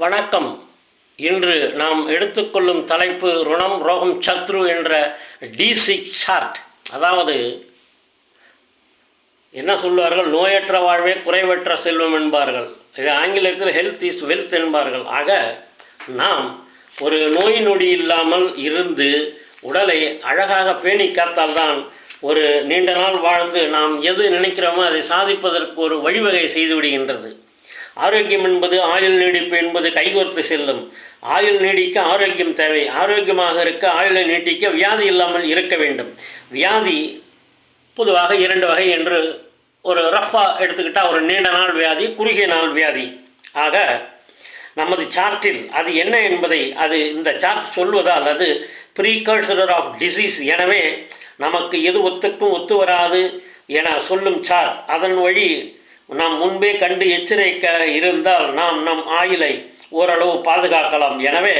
வணக்கம். இன்று நாம் எடுத்துக்கொள்ளும் தலைப்பு ருணம் ரோகம் சத்ரு என்ற டிசி சார்ட் அதாவது என்ன சொல்வார்கள்? நோயற்ற வாழ்வே குறைவற்ற செல்வம் என்பார்கள். இது ஆங்கிலத்தில் ஹெல்த் இஸ் வெல்த் என்பார்கள். ஆக நாம் ஒரு நோய் நொடி இல்லாமல் இருந்து உடலை அழகாக பேணி காத்தால்தான் ஒரு நீண்ட நாள் வாழ்ந்து நாம் எது நினைக்கிறோமோ அதை சாதிப்பதற்கு ஒரு வழிவகை செய்து விடுகின்றது. ஆரோக்கியம் என்பது ஆயுள் நீடிப்பு என்பது கைகோர்த்து செல்லும். ஆயுள் நீடிக்க ஆரோக்கியம் தேவை. ஆரோக்கியமாக இருக்க ஆயுளை நீட்டிக்க வியாதி இல்லாமல் இருக்க வேண்டும். வியாதி பொதுவாக இரண்டு வகை என்று ஒரு ரஃபாக எடுத்துக்கிட்டால் ஒரு நீண்ட நாள் வியாதி குறுகிய நாள் வியாதி. ஆக நமது சார்ட்டில் அது என்ன என்பதை அது இந்த சார்ட் சொல்வதால் அது ப்ரீகர்சரர் ஆஃப் டிசீஸ் எனவே நமக்கு எது ஒத்துக்கும் ஒத்து வராது என சொல்லும் சார்ட். அதன் வழி நாம் முன்பே கண்டு எச்சரிக்க இருந்தால் நாம் நம் ஆயுளை ஓரளவு பாதுகாக்கலாம். எனவே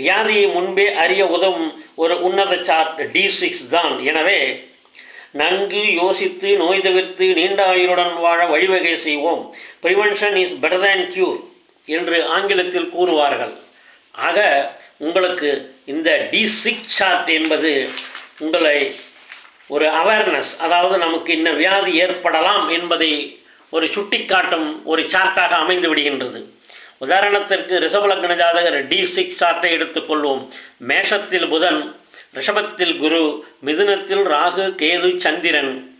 வியாதியை முன்பே அறிய உதவும் ஒரு உன்னத சார்ட் டி சிக்ஸ் தான். எனவே நன்கு யோசித்து நோய் தவிர்த்து நீண்ட ஆயுளுடன் வாழ வழிவகை செய்வோம். Prevention is better than cure என்று ஆங்கிலத்தில் கூறுவார்கள். ஆக உங்களுக்கு இந்த டி சிக்ஸ் சார்ட் என்பது உங்களை ஒரு அவேர்னஸ் அதாவது நமக்கு இன்ன வியாதி ஏற்படலாம் என்பதை ஒரு சுட்டிக்காட்டும் ஒரு சார்ட்டாக அமைந்து விடுகின்றது. உதாரணத்திற்கு ரிஷபலக்ன ஜாதகர் டி சிக்ஸ் சார்ட்டை எடுத்துக்கொள்வோம் மேஷத்தில் புதன் ரிஷபத்தில் குரு மிதுனத்தில் ராகு கேது சந்திரன்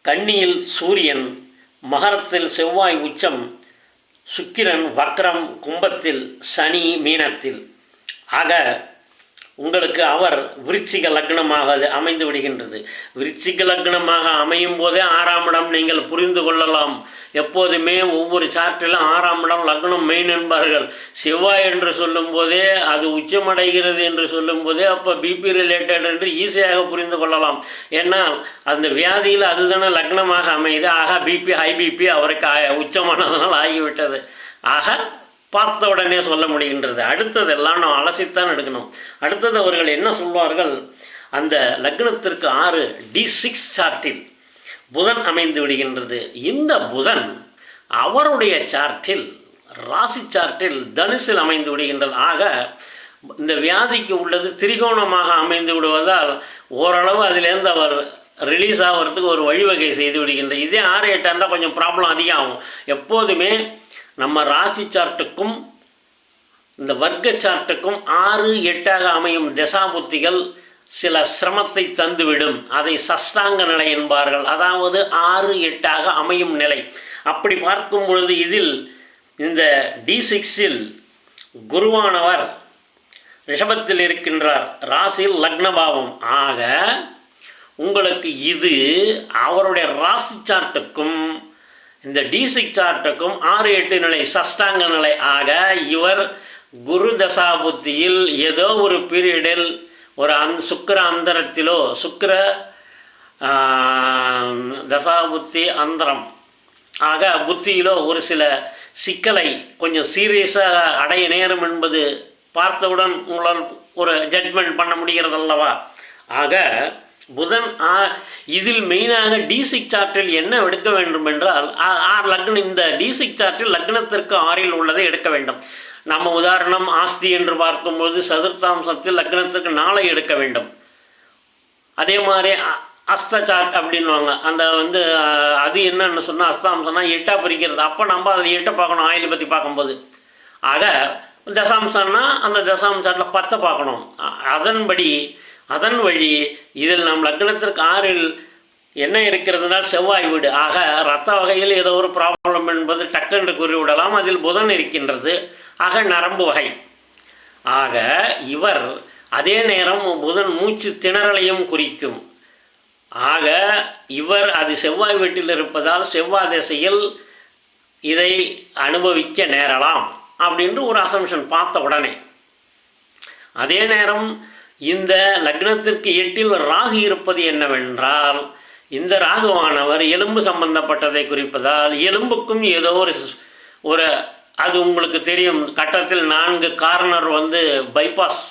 கன்னியில் சூரியன் மகரத்தில் செவ்வாய் உச்சம் சுக்கிரன் வக்ரம் கும்பத்தில் சனி மீனத்தில். ஆக உங்களுக்கு அவர் விருச்சிக லக்னமாக அமைந்து விடுகின்றது. விருச்சிக லக்னமாக அமையும் போதே ஆறாம் இடம் நீங்கள் புரிந்து கொள்ளலாம். எப்போதுமே ஒவ்வொரு சார்ட்டிலும் ஆறாம் இடம் லக்னம் மெயின் என்பார்கள். செவ்வாய் என்று சொல்லும் போதே அது உச்சமடைகிறது என்று சொல்லும் போதே அப்போ பிபி ரிலேட்டட் என்று ஈஸியாக புரிந்து கொள்ளலாம். ஏன்னா அந்த வியாதியில் அதுதானே லக்னமாக அமையுது. ஆக பிபி ஹை பிபி அவருக்கு ஆ- உச்சமானதனால் ஆகிவிட்டது. ஆக பார்த்த உடனே சொல்ல முடிகின்றது. அடுத்ததெல்லாம் நாம் அலசித்தான் எடுக்கணும். அடுத்தது அவர்கள் என்ன சொல்வார்கள்? அந்த லக்னத்திற்கு ஆறு டி சிக்ஸ் சார்ட்டில் புதன் அமைந்து விடுகின்றது. இந்த புதன் அவருடைய சார்ட்டில் ராசி சார்ட்டில் தனுசில் அமைந்து விடுகின்றது. ஆக இந்த வியாதிக்கு உள்ளது திரிகோணமாக அமைந்து விடுவதால் ஓரளவு அதிலேருந்து அவர் ரிலீஸ் ஆகிறதுக்கு ஒரு வழிவகை செய்து விடுகின்றது. இதே ஆறு எட்டாக இருந்தால் கொஞ்சம் ப்ராப்ளம் அதிகம் ஆகும். எப்போதுமே நம்ம ராசி சார்ட்டுக்கும் இந்த வர்க்க சார்ட்டுக்கும் ஆறு எட்டாக அமையும் தசாபுத்திகள் சில சிரமத்தை தந்துவிடும். அதை சஷ்டாங்க நிலை என்பார்கள். அதாவது ஆறு எட்டாக அமையும் நிலை. அப்படி பார்க்கும் பொழுது இதில் இந்த டி சிக்ஸில் குருவானவர் ரிஷபத்தில் இருக்கின்றார். ராசியில் லக்னபாவம். ஆக உங்களுக்கு இது அவருடைய ராசி சார்ட்டுக்கும் இந்த டிசிக் சார்ட்டுக்கும் ஆறு எட்டு நிலை சஷ்டாங்க நிலை ஆக இவர் குரு தசாபுத்தியில் ஏதோ ஒரு பீரியடில் ஒரு அந் சுக்கிர அந்தரத்திலோ சுக்கர தசாபுத்தி அந்தரம் ஆக புத்தியிலோ ஒரு சில சிக்கலை கொஞ்சம் சீரியஸாக அடைய நேரும் என்பது பார்த்தவுடன் உங்களால் ஒரு ஜட்மெண்ட் பண்ண முடிகிறது அல்லவா ஆக புதன் ஆ- இதில் மெயினாக டிசிக் சார்ட்டில் என்ன எடுக்க வேண்டும் என்றால் ஆர் லக்னம் இந்த டிசிக் சார்ட்டில் லக்னத்திற்கு ஆறில் உள்ளதை எடுக்க வேண்டும். நம்ம உதாரணம் ஆஸ்தி என்று பார்க்கும்போது சதுர்த்தாம்சத்தில் லக்னத்திற்கு நாளை எடுக்க வேண்டும். அதே மாதிரி அ- அஸ்த சார்ட் அப்படின்வாங்க அந்த வந்து அது என்னன்னு சொன்னால் அஸ்தாம்சம்னா எட்டாக பிரிக்கிறது. அப்போ நம்ம அதை எட்டை பார்க்கணும் ஆயில் பற்றி பார்க்கும்போது. ஆக தசாம்சம்னா அந்த தசாம் சார்ட்டில் பத்தை பார்க்கணும். அதன்படி அதன் வழி இதில் நம் லக்னத்திற்கு ஆறில் என்ன இருக்கிறதுனால் செவ்வாய் வீடு. ஆக ரத்த வகையில் ஏதோ ஒரு ப்ராப்ளம் என்பது டக்குன்று கூறிவிடலாம். அதில் புதன் இருக்கின்றது. ஆக நரம்பு வகை. ஆக இவர் அதே நேரம் புதன் மூச்சு திணறலையும் குறிக்கும். ஆக இவர் அது செவ்வாய் வீட்டில் இருப்பதால் செவ்வாய் திசையில் இதை அனுபவிக்க நேரலாம். அப்படின்ட்டு ஒரு அசம்ஷன் பார்த்த உடனே. அதே நேரம் இந்த லக்னத்திற்கு எட்டில் ராகு இருப்பது என்னவென்றால் இந்த ராகுவானவர் எலும்பு சம்பந்தப்பட்டதை குறிப்பதால் எலும்புக்கும் ஏதோ ஒரு ஒரு அது உங்களுக்கு தெரியும் கட்டத்தில் நான்கு கார்னர் வந்து பைபாஸ்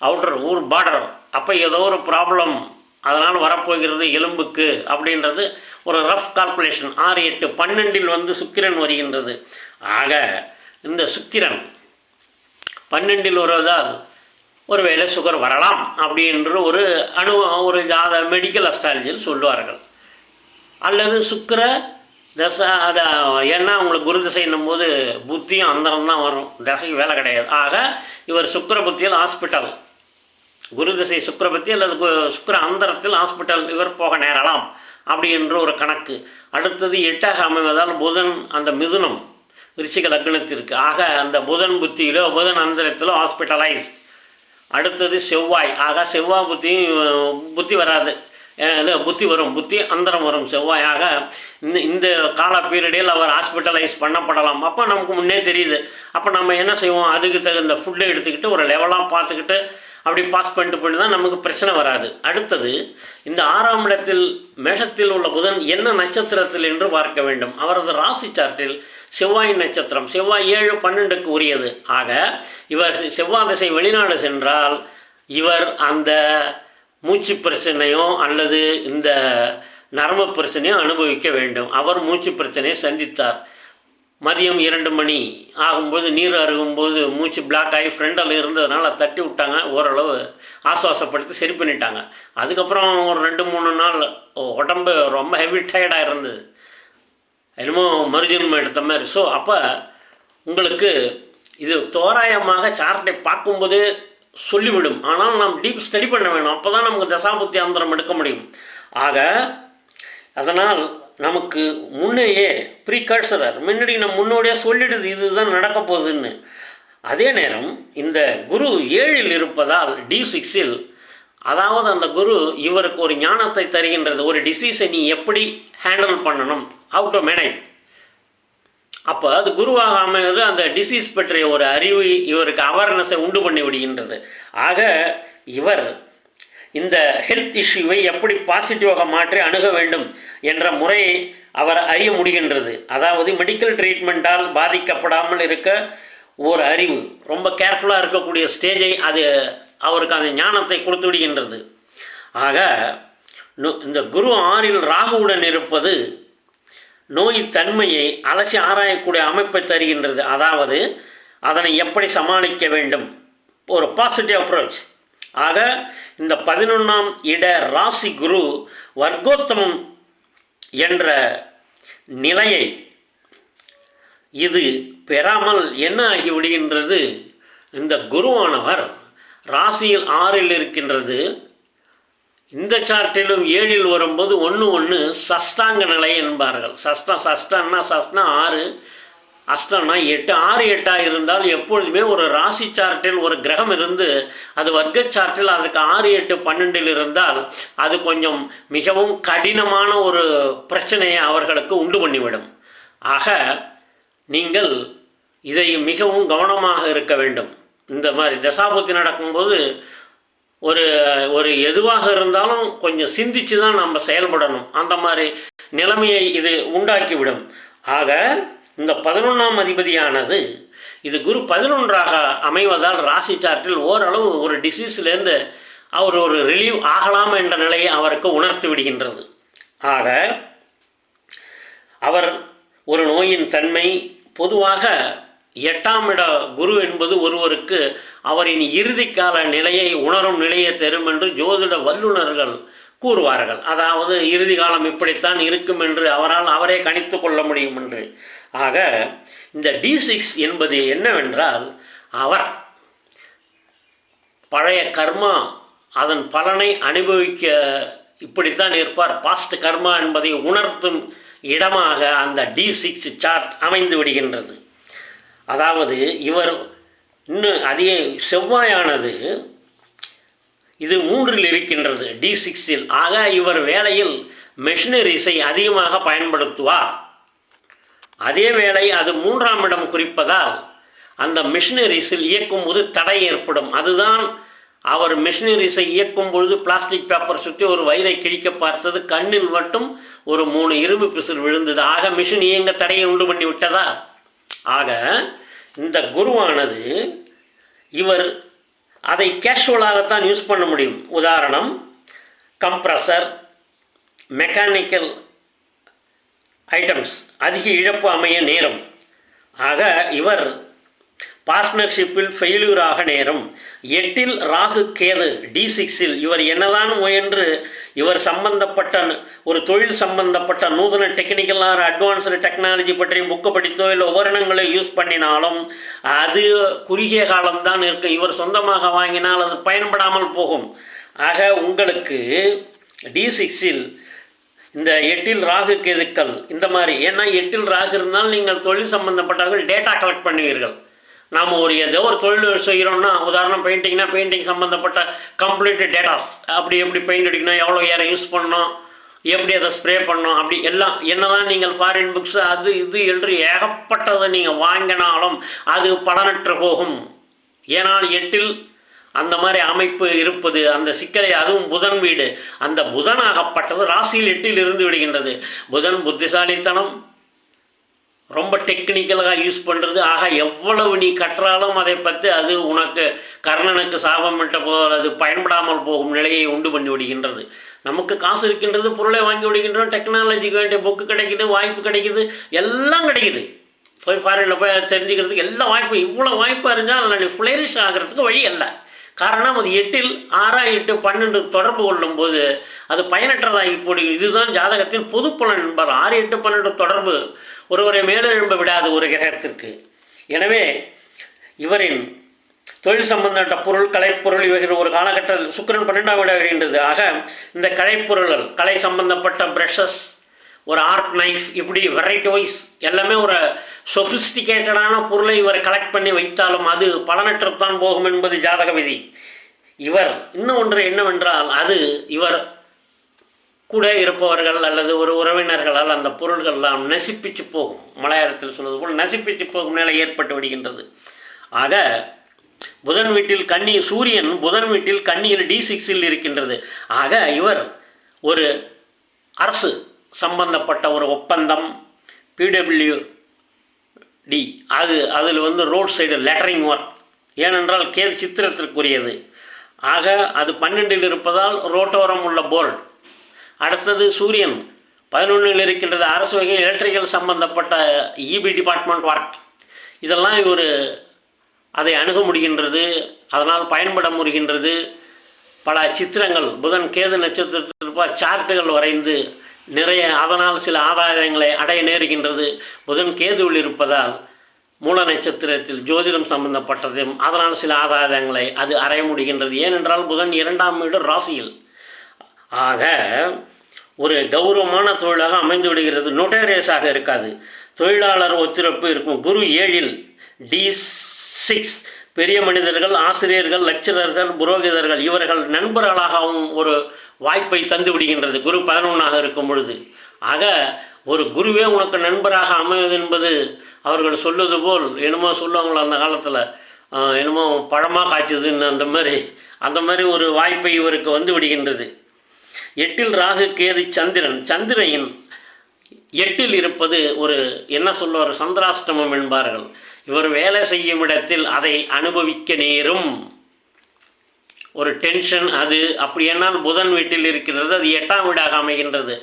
அவுட்டர் ஊர் பார்டர் அப்போ ஏதோ ஒரு ப்ராப்ளம் அதனால் வரப்போகிறது எலும்புக்கு அப்படின்றது ஒரு ரஃப் கால்குலேஷன் ஆறு எட்டு பன்னெண்டில் வந்து சுக்கிரன் வருகின்றது. ஆக இந்த சுக்கிரன் பன்னெண்டில் வருவதால் ஒருவேளை சுகர் வரலாம் அப்படின்ற ஒரு அணு ஒரு ஜாத மெடிக்கல் அஸ்ட்ராலஜியில் சொல்லுவார்கள். அல்லது சுக்கர தசை அதை ஏன்னா உங்களுக்கு குரு திசைன்னும் போது புத்தியும் அந்தரம் தான் வரும். தசைக்கு வேலை கிடையாது. ஆக இவர் சுக்கர புத்தியில் ஹாஸ்பிட்டல் குரு திசை சுக்கிர புத்தி அல்லது கு- அந்தரத்தில் ஹாஸ்பிட்டல் இவர் போக நேரலாம் அப்படின்ற ஒரு கணக்கு. அடுத்தது எட்டாக அமைவதால் புதன் அந்த மிதுனம் விருச்சிக லக்னத்திற்கு. ஆக அந்த புதன் புத்தியிலோ புதன் அந்தரத்திலோ ஹாஸ்பிட்டலைஸ் அடுத்தது செவ்வாய். ஆக செவ்வாய் புத்தி புத்தி வராது. இது புத்தி வரும். புத்தி அந்தரம் வரும். செவ்வாய் ஆக இந்த இந்த கால பீரியடில் அவர் ஹாஸ்பிட்டலைஸ் பண்ணப்படலாம். அப்போ நமக்கு முன்னே தெரியுது. அப்போ நம்ம என்ன செய்வோம்? அதுக்கு தகுந்த ஃபுட்டை எடுத்துக்கிட்டு ஒரு லெவலாக பார்த்துக்கிட்டு அப்படி பாஸ் பண்ணிட்டு போயிட்டு தான் நமக்கு பிரச்சனை வராது. அடுத்தது இந்த ஆறாம் இடத்தில் மேஷத்தில் உள்ள புதன் என்ன நட்சத்திரத்தில் என்று பார்க்க வேண்டும். அவரது ராசி சார்ட்டில் செவ்வாய் நட்சத்திரம் செவ்வாய் ஏழு பன்னெண்டுக்கு உரியது. ஆக இவர் செவ்வாய் திசை வெளிநாடு சென்றால் இவர் அந்த மூச்சு பிரச்சனையோ அல்லது இந்த நரம்பு பிரச்சனையோ அனுபவிக்க வேண்டும். அவர் மூச்சு பிரச்சனையை சந்தித்தார். மதியம் இரண்டு மணி ஆகும்போது நீர் அருகும்போது மூச்சு பிளாக் ஆகி ஃப்ரெண்டில் இருந்ததுனால தட்டி விட்டாங்க. ஓரளவு ஆசுவாசப்படுத்தி சரி பண்ணிட்டாங்க. அதுக்கப்புறம் ஒரு ரெண்டு மூணு நாள் உடம்பு ரொம்ப ஹெவி டயர்டாக இருந்தது. என்னமோ மறுஜன்மம் எடுத்த மாதிரி. ஸோ அப்போ உங்களுக்கு இது தோராயமாக சார்ட்டை பார்க்கும்போது சொல்லிவிடும். ஆனால் நாம் டீப் ஸ்டடி பண்ண வேணும். அப்போ தான் நமக்கு தசாபுத்தி அந்தரம் எடுக்க முடியும். ஆக அதனால் நமக்கு முன்னையே ப்ரீகர்சரர் முன்னாடி நம்ம முன்னோடியாக சொல்லிடுது இதுதான் நடக்க போகுதுன்னு. அதே நேரம் இந்த குரு ஏழில் இருப்பதால் டி சிக்ஸில் அதாவது அந்த குரு இவருக்கு ஒரு ஞானத்தை தருகின்றது ஒரு டிசீஸை நீ எப்படி ஹேண்டில் பண்ணணும்? ஹவு டு மேனேஜ் அப்போ அது குருவாக அமைவது அந்த டிசீஸ் பற்றிய ஒரு அறிவு இவருக்கு அவேர்னஸை உண்டு பண்ணி விடுகின்றது. ஆக இவர் இந்த ஹெல்த் இஷ்யூவை எப்படி பாசிட்டிவாக மாற்றி அணுக வேண்டும் என்ற முறையை அவர் அறிய முடிகின்றது. அதாவது மெடிக்கல் ட்ரீட்மெண்ட்டால் பாதிக்கப்படாமல் இருக்க ஒரு அறிவு ரொம்ப கேர்ஃபுல்லாக இருக்கக்கூடிய ஸ்டேஜை அது அவருக்கு அந்த ஞானத்தை கொடுத்து விடுகின்றது. ஆக நு- இந்த குரு ஆறில் ராகுவுடன் இருப்பது நோய் தன்மையை அலசி ஆராயக்கூடிய அமைப்பை தருகின்றது. அதாவது அதனை எப்படி சமாளிக்க வேண்டும்? ஒரு பாசிட்டிவ் அப்ரோச் ஆக இந்த பதினொன்றாம் இட ராசி குரு வர்க்கோத்தமம் என்ற நிலையை இது பெறாமல் என்ன ஆகி விடுகின்றது? இந்த குருவானவர் ராசியில் ஆறில் இருக்கின்றது. இந்த சார்ட்டிலும் ஏழில் வரும்போது ஒன்று ஒன்று சஷ்டாங்க நிலை என்பார்கள். சஷ்டம் சஷ்டம்னா சஷ்டா ஆறு அஷ்டம்னா எட்டு ஆறு எட்டாக இருந்தால் எப்பொழுதுமே ஒரு ராசி சார்ட்டில் ஒரு கிரகம் இருந்து அது வர்க்க சார்ட்டில் அதுக்கு ஆறு எட்டு பன்னெண்டில் இருந்தால் அது கொஞ்சம் மிகவும் கடினமான ஒரு பிரச்சனையை அவர்களுக்கு உண்டு பண்ணிவிடும். ஆக நீங்கள் இதை மிகவும் கவனமாக இருக்க வேண்டும். இந்த மாதிரி தசாபுத்தி நடக்கும்போது ஒரு ஒரு எதுவாக இருந்தாலும் கொஞ்சம் சிந்திச்சு தான் நம்ம செயல்படணும். அந்த மாதிரி நிலைமையை இது உண்டாக்கிவிடும். ஆக இந்த பதினொன்றாம் அதிபதியானது இது குரு பதினொன்றாக அமைவதால் ராசி சார்ட்டில் ஓரளவு ஒரு டிசீஸ்லேருந்து அவர் ஒரு ரிலீவ் ஆகலாம் என்ற நிலையை அவருக்கு உணர்த்தி விடுகின்றது. ஆக அவர் ஒரு நோயின் தன்மை பொதுவாக எட்டாம் இட குரு என்பது ஒருவருக்கு அவரின் இறுதிக்கால நிலையை உணரும் நிலையை தரும் என்று ஜோதிட வல்லுநர்கள் கூறுவார்கள். அதாவது இறுதி காலம் இப்படித்தான் இருக்கும் என்று அவரால் அவரே கணித்து கொள்ள முடியும் என்று. ஆக இந்த டி சிக்ஸ் என்பது என்னவென்றால் அவர் பழைய கர்மா அதன் பலனை அனுபவிக்க இப்படித்தான் இருப்பார். பாஸ்ட் கர்மா என்பதை உணர்த்தும் இடமாக அந்த டி சிக்ஸ் சார்ட் அமைந்து விடுகின்றது. அதாவது இவர் இன்னும் அதிக செவ்வாயானது இது மூன்றில் இருக்கின்றது. டி சிக்ஸில் ஆக இவர் வேலையில் மெஷினரிஸை அதிகமாக பயன்படுத்துவார். அதே வேளை அது மூன்றாம் இடம் குறிப்பதால் அந்த மிஷினரிஸில் இயக்கும் போது தடை ஏற்படும். அதுதான் அவர் மிஷினரிஸை இயக்கும் பொழுது பிளாஸ்டிக் பேப்பர் சுற்றி ஒரு வயரை கிழிக்க பார்த்தது. கண்ணில் மட்டும் ஒரு மூணு இரும்பு பிசில் விழுந்தது. ஆக மிஷின் இயங்க தடையை உண்டு பண்ணி விட்டதா ஆக இந்த குருவானது இவர் அதை கேஷுவலாகத்தான் யூஸ் பண்ண முடியும். உதாரணம் கம்ப்ரஸர் மெக்கானிக்கல் ஐட்டம்ஸ் அதிக இழப்பு அமைய நேரம். ஆக இவர் பார்ட்னர்ஷிப்பில் ஃபெயிலியூராக நேரும். எட்டில் ராகு கேது டி சிக்ஸில் இவர் என்னதான் முயன்று இவர் சம்பந்தப்பட்ட ஒரு தொழில் சம்பந்தப்பட்ட நூதன டெக்னிக்கல் ஆர் அட்வான்ஸ்டு டெக்னாலஜி பற்றி புக்கு படித்தோ இல்லை உபகரணங்களை யூஸ் பண்ணினாலும் அது குறுகிய காலம்தான் இருக்குது இவர் சொந்தமாக வாங்கினால் அது பயன்படாமல் போகும். ஆக உங்களுக்கு டி சிக்ஸில் இந்த எட்டில் ராகு கேதுக்கள் இந்த மாதிரி ஏன்னா எட்டில் ராகு இருந்தால் நீங்கள் தொழில் சம்பந்தப்பட்டவர்கள் டேட்டா கலெக்ட் பண்ணுவீர்கள். நாம் ஒரு ஏதோ ஒரு தொழில் செய்கிறோம்னா உதாரணம் பெயிண்டிங்னா பெயிண்டிங் சம்மந்தப்பட்ட கம்ப்ளீட் டேட்டாஸ் அப்படி எப்படி பெயிண்ட் அடிக்கணும் எவ்வளோ ஏரை யூஸ் பண்ணணும் எப்படி அதை ஸ்ப்ரே பண்ணணும் அப்படி எல்லாம் என்னதான் நீங்கள் ஃபாரின் புக்ஸ் அது இது என்று ஏகப்பட்டதை நீங்கள் வாங்கினாலும் அது பலனற்று போகும். ஏனால் எட்டில் அந்த மாதிரி அமைப்பு இருப்பது அந்த சிக்கலை அதுவும் புதன் வீடு. அந்த புதனாகப்பட்டது ராசியில் எட்டில் இருந்து விடுகின்றது. புதன் புத்திசாலித்தனம் ரொம்ப டெக்னிக்கலாக யூஸ் பண்ணுறது ஆக எவ்வளவு நீ கற்றாலும் அதை பற்றி அது உனக்கு கர்ணனுக்கு சாபம் விட்ட போது அது பயன்படாமல் போகும் நிலையை உண்டு பண்ணி விடுகின்றது. நமக்கு காசு இருக்கின்றது பொருளை வாங்கி விடுகின்றோம் டெக்னாலஜிக்கு வேண்டிய புக்கு கிடைக்குது வாய்ப்பு கிடைக்குது எல்லாம் கிடைக்குது. போய் ஃபாரினில் போய் தெரிஞ்சுக்கிறதுக்கு எல்லா வாய்ப்பும் இவ்வளோ வாய்ப்பாக இருந்தால் அதில் நீ ஃப்ளரிஷ் ஆகிறதுக்கு வழி இல்லை காரணம் அது எட்டில் ஆறா எட்டு பன்னெண்டு தொடர்பு கொள்ளும்போது அது பயனற்றதாகி போடு இதுதான் ஜாதகத்தின் பொது பலன் என்பார். ஆறு எட்டு பன்னெண்டு தொடர்பு ஒருவரை மேலெழும்ப விடாது ஒரு கிரகத்திற்கு. எனவே இவரின் தொழில் சம்பந்தப்பட்ட பொருள் கலைப்பொருள் இவைகள் ஒரு காலகட்டத்தில் சுக்கிரன் பன்னெண்டாம் விட வருகின்றது ஆக இந்த கலைப்பொருள்கள் கலை சம்பந்தப்பட்ட ப்ரஷஸ் ஒரு ஆர்ட் நைஃப் இப்படி வெரைட்டி வைஸ் எல்லாமே ஒரு சொபிஸ்டிகேட்டடான பொருளை இவர் கலெக்ட் பண்ணி வைத்தாலும் அது பலனற்றுத்தான் போகும் என்பது ஜாதக விதி. இவர் இன்னும் ஒன்று என்னவென்றால் அது இவர் கூட இருப்பவர்கள் அல்லது ஒரு உறவினர்களால் அந்த பொருள்கள்லாம் நசிப்பிச்சு போகும். மலையாளத்தில் சொல்வது போல் நசிப்பிச்சு போகும் நிலை ஏற்பட்டு விடுகின்றது. ஆக புதன் வீட்டில் கன்னி சூரியன் புதன் வீட்டில் கன்னியில் டி சிக்ஸில் இருக்கின்றது. ஆக இவர் ஒரு அரசு சம்பந்தப்பட்ட ஒரு ஒப்பந்தம் பிடபிள்யூ டி அது அதில் வந்து ரோட் சைடு லெட்டரிங் ஒர்க் ஏனென்றால் கேது சித்திரத்திற்குரியது. ஆக அது பன்னெண்டில் இருப்பதால் ரோட்டோரம் உள்ள போர்டு. அடுத்தது சூரியன். பதினொன்றில் இருக்கின்றது அரசு வகை எலக்ட்ரிக்கல் சம்பந்தப்பட்ட இபி டிபார்ட்மெண்ட் ஒர்க் இதெல்லாம் இவர் அதை அணுக முடிகின்றது. அதனால் பயன்பட முடிகின்றது. பல சித்திரங்கள் புதன் கேது நட்சத்திரத்திற்கு சார்ட்டுகள் வரைந்து நிறைய அதனால் சில ஆதாயங்களை அடைய நேருகின்றது. புதன் கேதுவில் இருப்பதால் மூல நட்சத்திரத்தில் ஜோதிடம் சம்பந்தப்பட்டதும் அதனால் சில ஆதாயங்களை அது அடைய முடிகின்றது. ஏனென்றால் புதன் இரண்டாம் வீடு ராசியில். ஆக ஒரு கௌரவமான தொழிலாக அமைந்து விடுகிறது. நொட்டேரியஸாக இருக்காது. தொழிலாளர் ஒத்துழைப்பு இருக்கும் குரு ஏழில் டி சிக்ஸ் பெரிய மனிதர்கள் ஆசிரியர்கள் லெக்சரர்கள் புரோகிதர்கள் இவர்கள் நண்பர்களாகவும் ஒரு வாய்ப்பை தந்து விடுகின்றது. குரு பதினொன்றாக இருக்கும் பொழுது. ஆக ஒரு குருவே உனக்கு நண்பராக அமைவது என்பது அவர்கள் சொல்லுவது போல் என்னமோ சொல்லுவாங்களோ அந்த காலத்தில் என்னமோ பழமாக காய்ச்சதுன்னு அந்த மாதிரி அந்த மாதிரி ஒரு வாய்ப்பை இவருக்கு வந்து விடுகின்றது. எட்டில் ராகு கேது சந்திரன். சந்திரையின் எட்டில் இருப்பது ஒரு என்ன சொல்லுவார் சந்திராஷ்டமம் என்பார்கள். இவர் வேலை செய்யும் இடத்தில் அதை அனுபவிக்க நேரும். ஒரு டென்ஷன் அது அப்படி என்னால் புதன் வீட்டில் இருக்கிறது அது எட்டாம் வீடாக அமைகின்றது.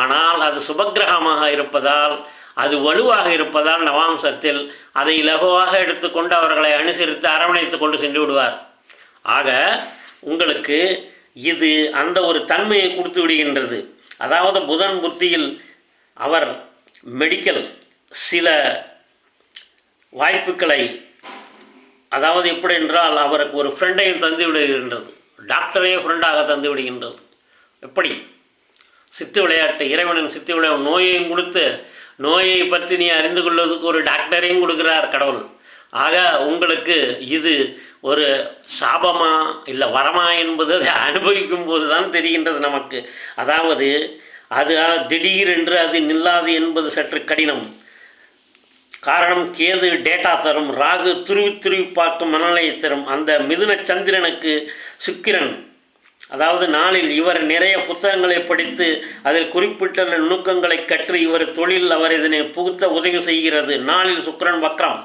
ஆனால் அது சுபக்கிரகமாக இருப்பதால் அது வலுவாக இருப்பதால் நவாம்சத்தில் அதை இலகுவாக எடுத்துக்கொண்டு அவர்களை அனுசரித்து அரவணைத்து கொண்டு சென்று விடுவார். ஆக உங்களுக்கு இது அந்த ஒரு தன்மையை கொடுத்து விடுகின்றது. அதாவது புதன் புத்தியில் அவர் மெடிக்கல் சில வாய்ப்புகளை அதாவது எப்படி என்றால் அவருக்கு ஒரு ஃப்ரெண்டையும் தந்து விடுகின்றது. டாக்டரையே ஃப்ரெண்டாக தந்து விடுகின்றது. எப்படி? சித்து விளையாட்டு இறைவனின் சித்து விளையாட்டு நோயையும் கொடுத்து நோயை பற்றி நீ அறிந்து கொள்வதற்கு ஒரு டாக்டரையும் கொடுக்கிறார் கடவுள். ஆக உங்களுக்கு இது ஒரு சாபமா இல்லை வரமா என்பது அனுபவிக்கும் போது தான் தெரிகின்றது நமக்கு. அதாவது அது திடீரென்று அது நில்லாது என்பது சற்று கடினம். காரணம் கேது டேட்டா தரும் ராகு துருவி துருவி பார்க்கும் மனநிலையை தரும். அந்த மிதுன சந்திரனுக்கு சுக்கிரன். அதாவது நாளில் இவர் நிறைய புத்தகங்களை படித்து அதில் குறிப்பிட்ட நுணுக்கங்களை கற்று இவர் தொழில் அவர் இதனை புகுத்த உதவி செய்கிறது. நாளில் சுக்கிரன் வக்ரம்.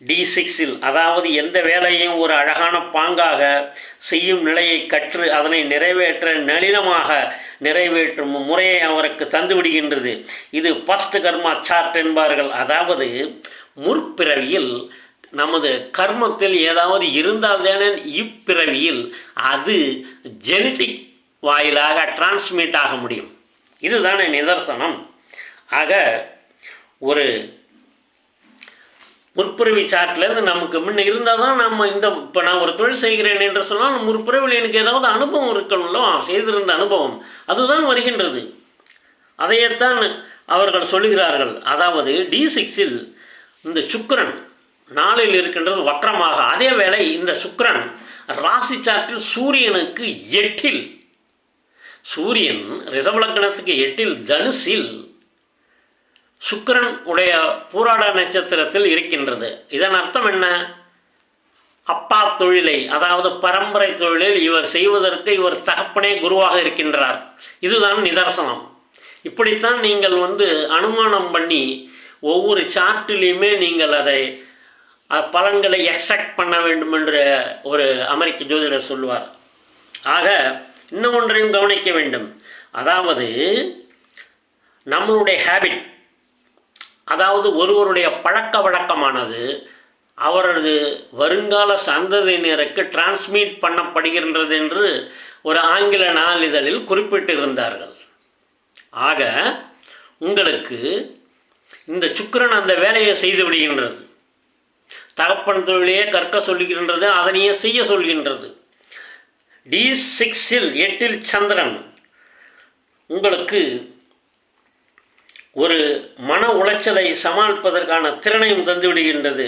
டி சிக்ஸில் அதாவது எந்த வேலையும் ஒரு அழகான பாங்காக செய்யும் நிலையை கற்று அதனை நிறைவேற்ற நளினமாக நிறைவேற்றும் முறையை அவருக்கு தந்துவிடுகின்றது இது ஃபஸ்ட் கர்மா சார்ட் என்பார்கள். அதாவது முற்பிறவியில் நமது கர்மத்தில் ஏதாவது இருந்தால்தானே இப்பிறவியில் அது ஜெனட்டிக் வாயிலாக டிரான்ஸ்மிட் ஆக முடியும். இதுதானே நிதர்சனம். ஆக ஒரு முற்பிறவி சாட்டிலேருந்து நமக்கு முன்ன இருந்தால் தான் நம்ம இந்த இப்போ நான் ஒரு தொழில் செய்கிறேன் என்று சொன்னால் முற்பிறவியில் எனக்கு ஏதாவது அனுபவம் இருக்கணும்ல? செய்திருந்த அனுபவம். அதுதான் வருகின்றது. அதையத்தான் அவர்கள் சொல்கிறார்கள் அதாவது டி சிக்ஸில் இந்த சுக்கரன் நாளில் இருக்கின்றது வக்கரமாக. அதே வேளை இந்த சுக்கரன் ராசி சாட்டில் சூரியனுக்கு எட்டில். சூரியன் ரிசவலக்கணத்துக்கு எட்டில் தனுசில் சுக்கரன் உடைய பூராட நட்சத்திரத்தில் இருக்கின்றது. இதன் அர்த்தம் என்ன? அப்பா தொழிலை அதாவது பரம்பரை தொழிலில் இவர் செய்வதற்கு இவர் தகப்பனே குருவாக இருக்கின்றார். இதுதான் நிதர்சனம். இப்படித்தான் நீங்கள் வந்து அனுமானம் பண்ணி ஒவ்வொரு சார்ட்டிலையுமே நீங்கள் அதை பலன்களை எக்ஸ்ட்ராக்ட் பண்ண வேண்டும் என்று ஒரு அமெரிக்க ஜோதிடர் சொல்லுவார். ஆக இன்னும் ஒன்றையும் கவனிக்க வேண்டும். அதாவது நம்மளுடைய ஹேபிட் அதாவது ஒருவருடைய பழக்க வழக்கமானது அவரது வருங்கால சந்ததியினருக்கு டிரான்ஸ்மிட் பண்ணப்படுகின்றது என்று ஒரு ஆங்கில நாளிதழில் குறிப்பிட்டிருந்தார்கள். ஆக உங்களுக்கு இந்த சுக்கரன் அந்த வேலையை செய்து விடுகின்றது. தகப்பன் தொழிலையே கற்க சொல்லுகின்றது அதனையே செய்ய சொல்கின்றது. டி சிக்ஸில் எட்டில் சந்திரன் உங்களுக்கு ஒரு மன உளைச்சலை சமாளிப்பதற்கான திறனையும் தந்துவிடுகின்றது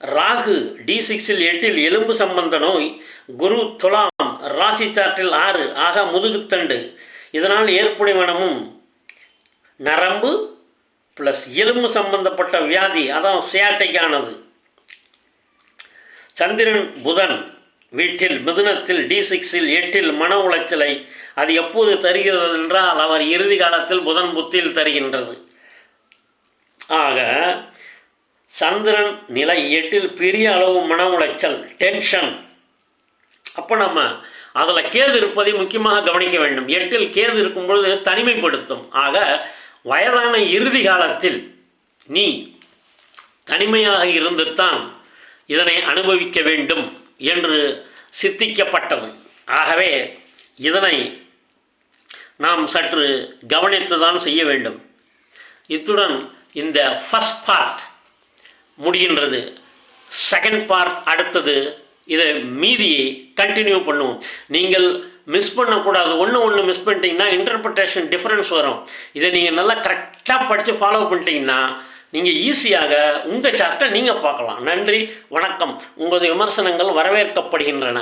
ராகு டி சிக்ஸில் எட்டில் எலும்பு சம்பந்த நோய் குரு துலாம் ராசி சாற்றில் ஆறு ஆக முதுகுத்தண்டு இதனால் ஏற்படுவனமும் நரம்பு ப்ளஸ் எலும்பு சம்பந்தப்பட்ட வியாதி அதான் சியாட்டைக்கானது சந்திரன் புதன். வீட்டில் மிதுனத்தில் டி சிக்ஸில் எட்டில் மன உளைச்சலை அது எப்போது தருகிறது என்றால் அவர் இறுதி காலத்தில் புதன் புத்தியில் தருகின்றது. ஆக சந்திரன் நிலை எட்டில் பெரிய அளவு மன உளைச்சல் டென்ஷன் அப்போ நம்ம அதில் கேது இருப்பதை முக்கியமாக கவனிக்க வேண்டும். எட்டில் கேது இருக்கும் பொழுது தனிமைப்படுத்தும். ஆக வயதான இறுதி காலத்தில் நீ தனிமையாக இருந்துத்தான் இதனை அனுபவிக்க வேண்டும் என்று சித்திக்கப்பட்டது. ஆகவே இதனை நாம் சற்று கவனித்து தான் செய்ய வேண்டும். இத்துடன் இந்த ஃபஸ்ட் பார்ட் முடிகின்றது. செகண்ட் பார்ட் அடுத்தது இதை மீதியை கண்டினியூ பண்ணுவோம். நீங்கள் மிஸ் பண்ணக்கூடாது. ஒன்று ஒன்று மிஸ் பண்ணிட்டீங்கன்னா இன்டர்பிரிட்டேஷன் டிஃப்ரென்ஸ் வரும். இதை நீங்கள் நல்லா கரெக்டாக படித்து ஃபாலோ பண்ணிட்டீங்கன்னா நீங்கள் ஈஸியாக உங்கள் சார்ட்டை நீங்கள் பார்க்கலாம். நன்றி வணக்கம். உங்களது விமர்சனங்கள் வரவேற்கப்படுகின்றன.